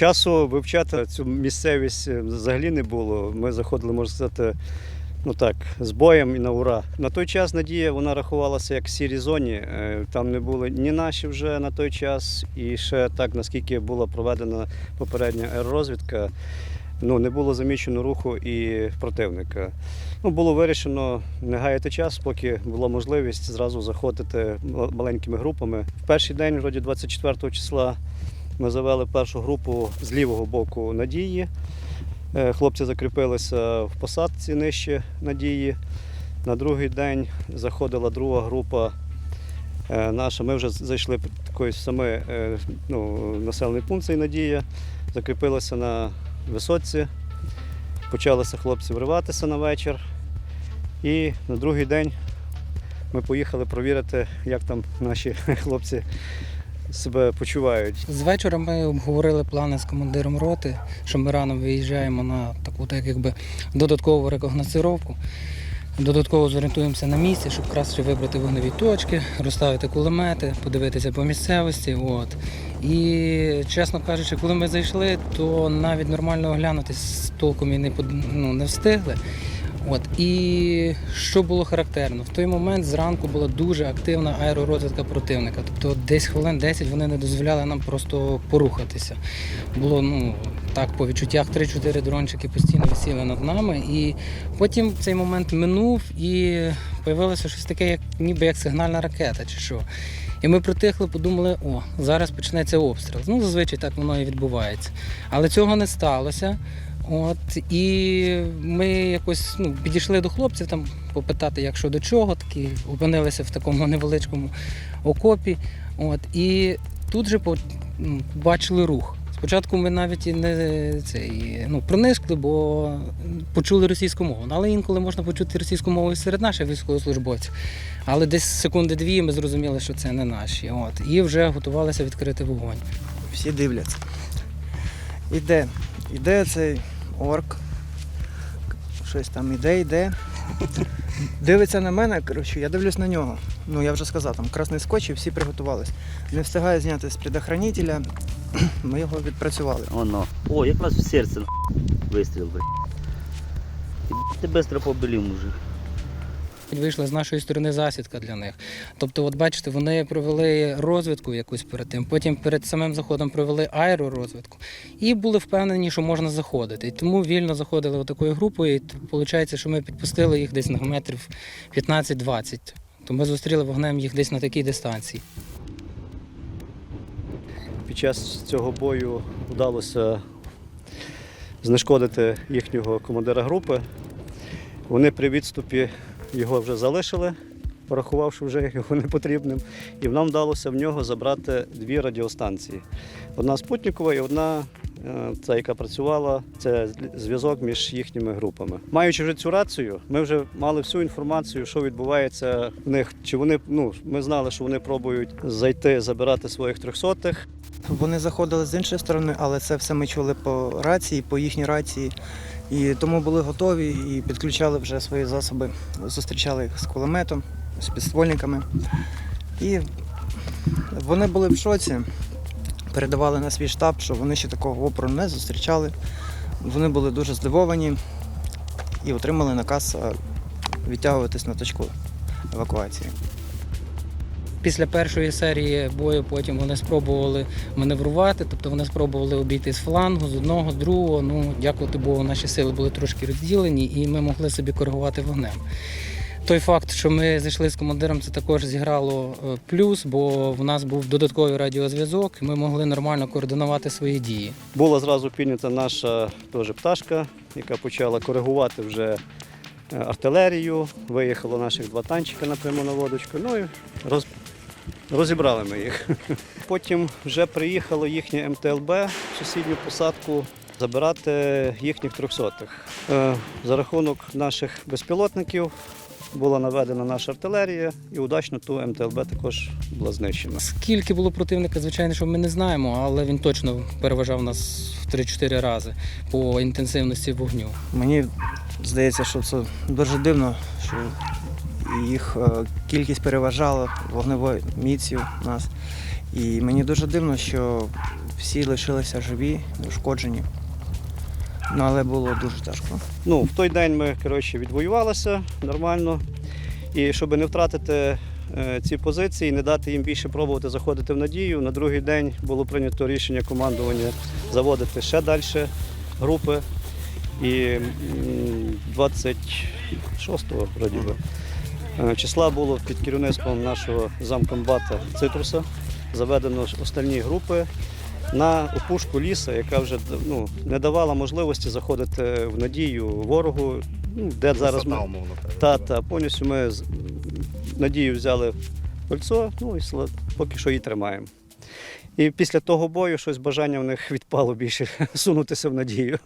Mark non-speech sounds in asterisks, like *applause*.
Часу вивчати цю місцевість е, взагалі не було. Ми заходили, можна сказати, ну так, з боєм і на ура. На той час Надія вона рахувалася як в сірій зоні. Е, Там не були ні наші вже на той час, і ще так, наскільки була проведена попередня аеророзвідка, ну, не було замічено руху і противника. Ну, було вирішено не гаяти час, поки була можливість зразу заходити маленькими групами. В перший день, вроді 24 числа, ми завели першу групу з лівого боку надії. Е, Хлопці закріпилися в посадці нижче надії. На другий день заходила друга група е, наша. Ми вже зайшли під такий самий е, ну, населений пункт цей Надія, закріпилися на висотці. Почалися хлопці вриватися на вечір. І на другий день ми поїхали провірити, як там наші *laughs* хлопці себе почувають. З вечора ми обговорили плани з командиром роти, що ми рано виїжджаємо на таку так якби додаткову рекогносцировку. Додатково зорієнтуємося на місці, щоб краще вибрати вогневі точки, розставити кулемети, подивитися по місцевості. От. І, чесно кажучи, коли ми зайшли, то навіть нормально оглянутись толком і не, ну, не встигли. От. І що було характерно, в той момент зранку була дуже активна аеророзвідка противника. Тобто десь хвилин 10 вони не дозволяли нам просто порухатися. Було ну, так, по відчуттях 3-4 дрончики постійно висіли над нами. І потім цей момент минув і з'явилося щось таке, як, ніби як сигнальна ракета чи що. І ми притихли, подумали, о, зараз почнеться обстріл. Ну, зазвичай так воно і відбувається. Але цього не сталося. От, і ми якось ну, підійшли до хлопців там попитати, як що до чого, такі опинилися в такому невеличкому окопі. От, і тут же ну, побачили рух. Спочатку ми навіть і не цей, ну, пронишкли, бо почули російську мову. Ну, Але інколи можна почути російську мову і серед наших військовослужбовців. Але десь секунди дві ми зрозуміли, що це не наші. От, і вже готувалися відкрити вогонь. всі дивляться. Іде, іде цей орк. Щось там іде, йде. Дивиться на мене, коротше, я дивлюсь на нього. Ну я вже сказав, там красний скотч і всі приготувались. Не встигаю зняти з предохранителя, *clears throat* ми його відпрацювали. Оно. О, якраз в серце вистріл, блядь. Ти, швидко побелів, мужик. Вийшла з нашої сторони засідка для них. Тобто, от бачите, вони провели розвідку якусь перед тим, потім перед самим заходом провели аеророзвідку і були впевнені, що можна заходити. І тому вільно заходили такою групою. І виходить, що ми підпустили їх десь на метрів 15-20. То ми зустріли вогнем їх десь на такій дистанції. Під час цього бою вдалося знешкодити їхнього командира групи. Вони при відступі його вже залишили, порахувавши вже його непотрібним. І нам вдалося в нього забрати дві радіостанції. Одна спутникова і одна, е, ця, яка працювала, це зв'язок між їхніми групами. Маючи вже цю рацію, ми вже мали всю інформацію, що відбувається в них. Чи вони, ну, ми знали, що вони пробують зайти, забирати своїх трьохсотих. Вони заходили з іншої сторони, але це все ми чули по рації, по їхній рації. І тому були готові і підключали вже свої засоби. Зустрічали їх з кулеметом, з підствольниками. І вони були в шоці, передавали на свій штаб, що вони ще такого опору не зустрічали. Вони були дуже здивовані і отримали наказ е, відтягуватись на точку евакуації. Після першої серії бою потім вони спробували маневрувати, тобто вони спробували обійти з флангу, з одного, з другого. Ну, дякувати Богу, наші сили були трошки розділені і ми могли собі коригувати вогнем. Той факт, що ми зайшли з командиром, це також зіграло е, плюс, бо в нас був додатковий радіозв'язок, і ми могли нормально координувати свої дії. Була зразу піднята наша теж пташка, яка почала коригувати вже е, артилерію. Виїхало наших два танчика напряму на пряму наводочку. Ну і роз... розібрали ми їх. *laughs* Потім вже приїхало їхнє МТЛБ в сусідню посадку забирати їхніх трьохсотих. Е, За рахунок наших безпілотників була наведена наша артилерія і удачно ту МТЛБ також була знищена. Скільки було противника, звичайно, що ми не знаємо, але він точно переважав нас в 3-4 рази по інтенсивності вогню. Мені здається, що це дуже дивно, що їх е, кількість переважала вогневою міцю нас. І мені дуже дивно, що всі лишилися живі, ушкоджені. Ну, але було дуже тяжко. Ну, в той день ми коротше, відвоювалися нормально. І щоб не втратити е, ці позиції, не дати їм більше пробувати заходити в надію, на другий день було прийнято рішення командування заводити ще далі групи. І 26-го вроді би, е, числа було під керівництвом нашого замкомбата Цитруса заведено ж остальні групи на опушку ліса, яка вже ну, не давала можливості заходити в надію ворогу. Ну, де зараз ми, та, та, повністю ми з- надію взяли кольцо, ну і сла- поки що її тримаємо. І після того бою щось бажання в них відпало більше *laughs* сунутися в надію.